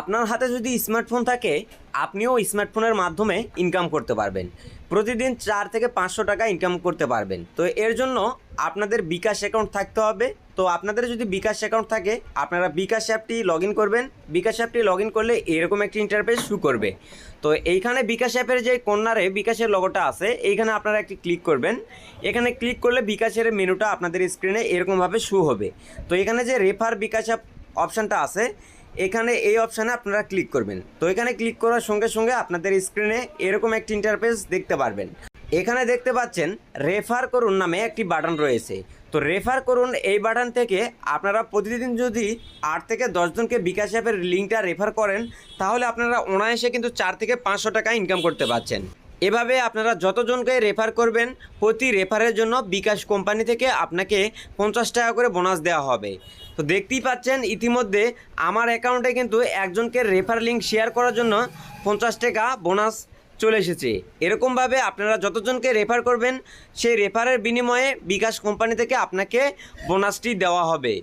আপনার হাতে যদি স্মার্টফোন থাকে, আপনিও স্মার্টফোনের মাধ্যমে ইনকাম করতে পারবেন। প্রতিদিন চার থেকে পাঁচশো টাকা ইনকাম করতে পারবেন। তো এর জন্য আপনাদের বিকাশ অ্যাকাউন্ট থাকতে হবে। তো আপনাদের যদি বিকাশ অ্যাকাউন্ট থাকে, আপনারা বিকাশ অ্যাপটি লগ করবেন। বিকাশ অ্যাপটি লগ করলে এরকম একটি ইন্টারফেস শু করবে। তো এইখানে বিকাশ অ্যাপের যে কর্নারে বিকাশের লগোটা আছে, এইখানে আপনারা একটি ক্লিক করবেন। এখানে ক্লিক করলে বিকাশের মেনুটা আপনাদের স্ক্রিনে এরকমভাবে শু হবে। তো এখানে যে রেফার বিকাশ অ্যাপ অপশানটা আছে এখানে এই অপশানে আপনারা ক্লিক করবেন। তো এখানে ক্লিক করার সঙ্গে সঙ্গে আপনাদের স্ক্রিনে এরকম একটি ইন্টারফেস দেখতে পারবেন। এখানে দেখতে পাচ্ছেন রেফার করুন নামে একটি বাটন রয়েছে। তো রেফার করুন এই বাটন থেকে আপনারা প্রতিদিন যদি আট থেকে দশজনকে বিকাশ অ্যাপের লিঙ্কটা রেফার করেন, তাহলে আপনারা অনায়াসে কিন্তু চার থেকে পাঁচশো টাকা ইনকাম করতে পারছেন। এভাবে আপনারা যতজনকে রেফার করবেন, প্রতি রেফারের জন্য বিকাশ কোম্পানি থেকে আপনাকে পঞ্চাশ টাকা করে বোনাস দেওয়া হবে। তো দেখতেই পাচ্ছেন, ইতিমধ্যে আমার অ্যাকাউন্টে কিন্তু একজনকে রেফার লিঙ্ক শেয়ার করার জন্য পঞ্চাশ টাকা বোনাস চলে এসেছে। এরকমভাবে আপনারা যতজনকে রেফার করবেন, সেই রেফারের বিনিময়ে বিকাশ কোম্পানি থেকে আপনাকে বোনাসটি দেওয়া হবে।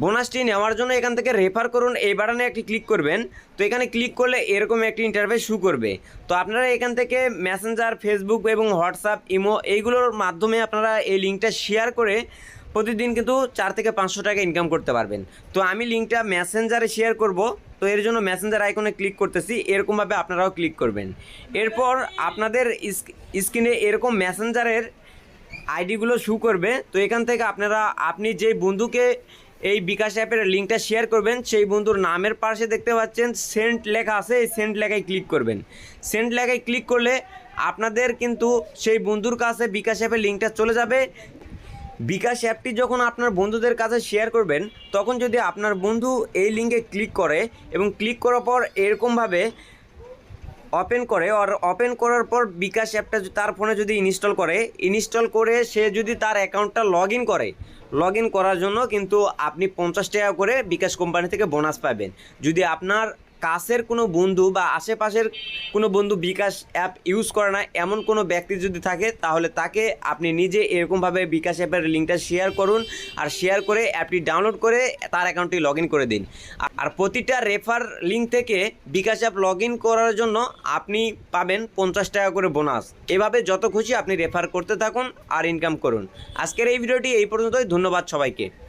বোনাসটি নেওয়ার জন্য এখান থেকে রেফার করুন। এই বাটনে একটি ক্লিক করবেন। তো এখানে ক্লিক করলে এরকম একটি ইন্টারফেস শু করবে। তো আপনারা এখান থেকে মেসেঞ্জার ফেসবুক এবং হোয়াটসঅ্যাপ ইমো এইগুলোর মাধ্যমে আপনারা এই লিঙ্কটা শেয়ার করে প্রতিদিন কিন্তু চার থেকে পাঁচশো টাকা ইনকাম করতে পারবেন। তো আমি লিঙ্কটা মেসেঞ্জারে শেয়ার করব। তো এর জন্য মেসেঞ্জার আইকনে ক্লিক করতেছি। এরকমভাবে আপনারাও ক্লিক করবেন। এরপর আপনাদের স্ক্রিনে এরকম মেসেঞ্জারের আইডিগুলো শু করবে। তো এখান থেকে আপনারা, আপনি যেই বন্ধুকে এই বিকাশ অ্যাপের লিঙ্কটা শেয়ার করবেন। সেই বন্ধুর নামের পাশে দেখতে পাচ্ছেন, সেন্ট লেখা আছে, এই সেন্ট লেখায় ক্লিক করবেন। সেন্ট লেখায় ক্লিক করলে আপনাদের কিন্তু সেই বন্ধুর কাছে বিকাশ অ্যাপের লিঙ্কটা চলে যাবে। বিকাশ অ্যাপটি যখন আপনার বন্ধুদের কাছে শেয়ার করবেন, তখন যদি আপনার বন্ধু এই লিঙ্কে ক্লিক করে এবং ক্লিক করার পর এরকমভাবে ওপেন করে আর ওপেন করার পর বিকাশ অ্যাপটা তার ফোনে যদি ইনস্টল করে ইনস্টল করে সে যদি তার অ্যাকাউন্টটা লগ ইন করে লগ ইন করার জন্য কিন্তু আপনি পঞ্চাশ টাকা করে বিকাশ কোম্পানি থেকে বোনাস পাবেন। যদি আপনার কাছের কোনো বন্ধু বা আশেপাশের কোনো বন্ধু বিকাশ অ্যাপ ইউজ করে না, এমন কোনো ব্যক্তি যদি থাকে, তাহলে তাকে আপনি নিজে এরকমভাবে বিকাশ অ্যাপের লিঙ্কটা শেয়ার করুন আর শেয়ার করে অ্যাপটি ডাউনলোড করে তার অ্যাকাউন্টটি লগ করে দিন। আর- প্রতিটা রেফার লিঙ্ক থেকে বিকাশ অ্যাপ লগ করার জন্য আপনি পাবেন পঞ্চাশ টাকা করে বোনাস। এভাবে যত খুশি আপনি রেফার করতে থাকুন আর ইনকাম করুন। আজকের এই ভিডিওটি এই পর্যন্তই। ধন্যবাদ সবাইকে।